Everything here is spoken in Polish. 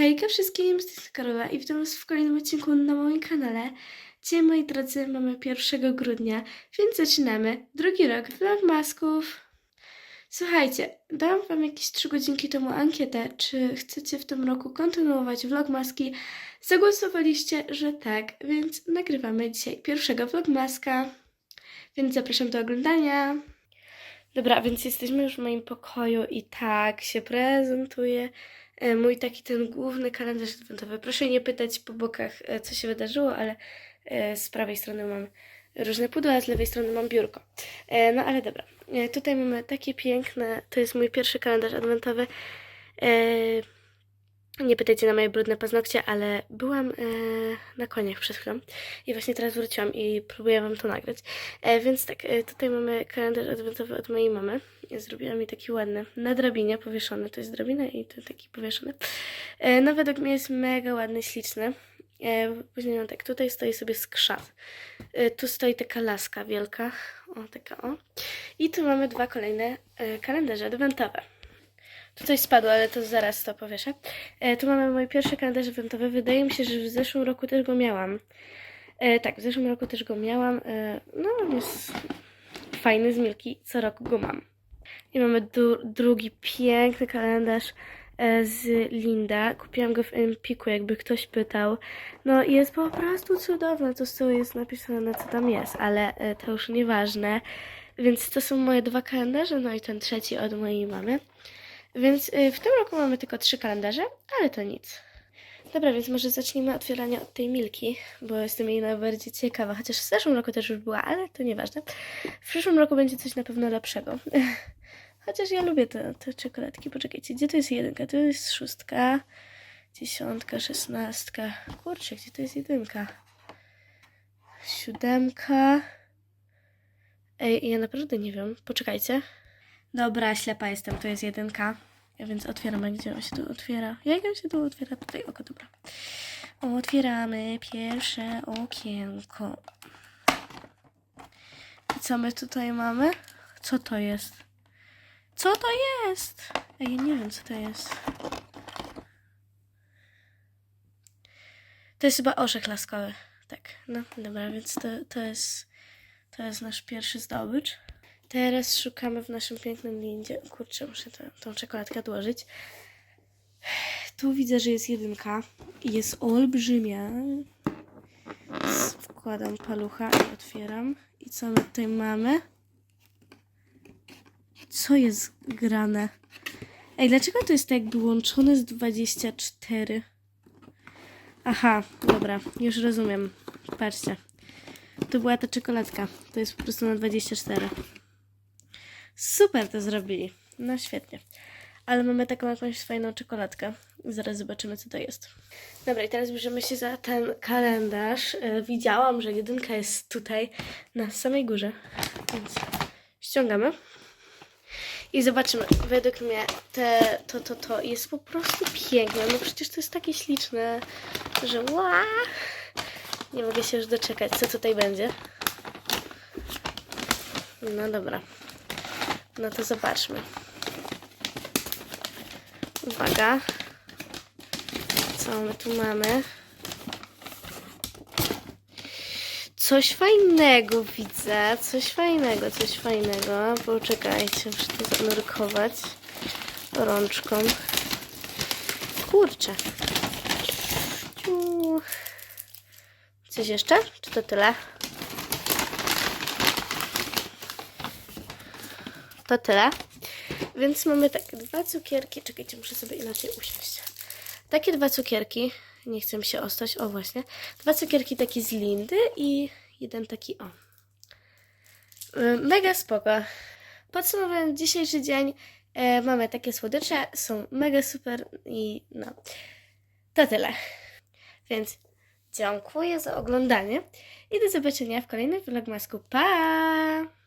Hejka wszystkim, z tej i witam was w kolejnym odcinku na moim kanale. Dzisiaj, moi drodzy, mamy 1 grudnia, więc zaczynamy drugi rok vlogmasków. Słuchajcie, dałam wam jakieś 3 godzinki temu ankietę, czy chcecie w tym roku kontynuować vlogmaski. Zagłosowaliście, że tak, więc nagrywamy dzisiaj pierwszego vlogmaska. Więc zapraszam do oglądania. Dobra, więc jesteśmy już w moim pokoju i tak się prezentuje e, mój taki ten główny kalendarz adwentowy. Proszę nie pytać po bokach, e, co się wydarzyło, ale e, z prawej strony mam różne pudła, a z lewej strony mam biurko. E, No ale dobra, E, tutaj mamy takie piękne, to jest mój pierwszy kalendarz adwentowy. Nie pytajcie na moje brudne paznokcie, ale byłam e, na koniach przed chwilą i właśnie teraz wróciłam i próbuję wam to nagrać. E, więc tak, e, tutaj mamy kalendarz adwentowy od mojej mamy. Zrobiła mi taki ładny, na drabinie powieszony. To jest drabina i to taki powieszony. E, no według mnie jest mega ładny, śliczny. E, później mam tak, tutaj stoi sobie skrzat. E, tu stoi taka laska wielka. O, taka o. I tu mamy dwa kolejne e, kalendarze adwentowe. Tu coś spadło, ale to zaraz to powieszę. E, tu mamy mój pierwszy kalendarz adwentowy. Wydaje mi się, że w zeszłym roku też go miałam. E, tak, w zeszłym roku też go miałam. E, no, on jest fajny z Milki. Co roku go mam. I mamy drugi piękny kalendarz e, z Linda. Kupiłam go w Empiku, jakby ktoś pytał. No jest po prostu cudowny. To tyłu jest napisane, co tam jest, ale e, to już nieważne. Więc to są moje dwa kalendarze, no i ten trzeci od mojej mamy. Więc e, w tym roku mamy tylko trzy kalendarze, ale to nic. Dobra, więc może zacznijmy otwieranie od tej Milki, bo jestem jej najbardziej ciekawa. Chociaż w zeszłym roku też już była, ale to nieważne. W przyszłym roku będzie coś na pewno lepszego. Chociaż ja lubię te, te czekoladki. Poczekajcie, gdzie to jest jedynka? To jest szóstka, dziesiątka, szesnastka. Kurczę, gdzie to jest jedynka? Siódemka. Ej, ja naprawdę nie wiem. Poczekajcie. Dobra, ślepa jestem, to jest jedynka. Więc otwieramy, gdzie on się tu otwiera. Jak on się tu otwiera? Tutaj oko, dobra. Otwieramy pierwsze okienko. I co my tutaj mamy? Co to jest? Co to jest? Ej, nie wiem, co to jest. To jest chyba orzech laskowy. Tak, no dobra, więc to, to jest to jest nasz pierwszy zdobycz. Teraz szukamy w naszym pięknym lindzie. Kurczę, muszę tę, tą czekoladkę odłożyć. Tu widzę, że jest jedynka. Jest olbrzymia. Wkładam palucha i otwieram. I co my tutaj mamy? Co jest grane? Ej, dlaczego to jest tak jakby łączone z 24? Aha, dobra, już rozumiem. Patrzcie. To była ta czekoladka. To jest po prostu na 24. Super to zrobili. No świetnie. Ale mamy taką jakąś fajną czekoladkę. Zaraz zobaczymy, co to jest. Dobra, i teraz bierzemy się za ten kalendarz. E, widziałam, że jedynka jest tutaj na samej górze. Więc ściągamy. I zobaczymy. Według mnie te, to, to, to jest po prostu piękne. No przecież to jest takie śliczne, że ła! Nie mogę się już doczekać, co tutaj będzie. No dobra. No to zobaczmy. Uwaga. Co my tu mamy? Coś fajnego widzę. Coś fajnego, coś fajnego. Poczekajcie, muszę to zanurkować rączką. Kurczę. Coś jeszcze? Czy to tyle? To tyle. Więc mamy tak, dwa cukierki. Czekajcie, muszę sobie inaczej usiąść. Takie dwa cukierki. Nie chcę się ostać. O, właśnie. Dwa cukierki takie z Lindy i jeden taki o. Mega spoko. Podsumowując dzisiejszy dzień, e, mamy takie słodycze, są mega super i no, to tyle. Więc dziękuję za oglądanie i do zobaczenia w kolejnym vlogmasku. Pa!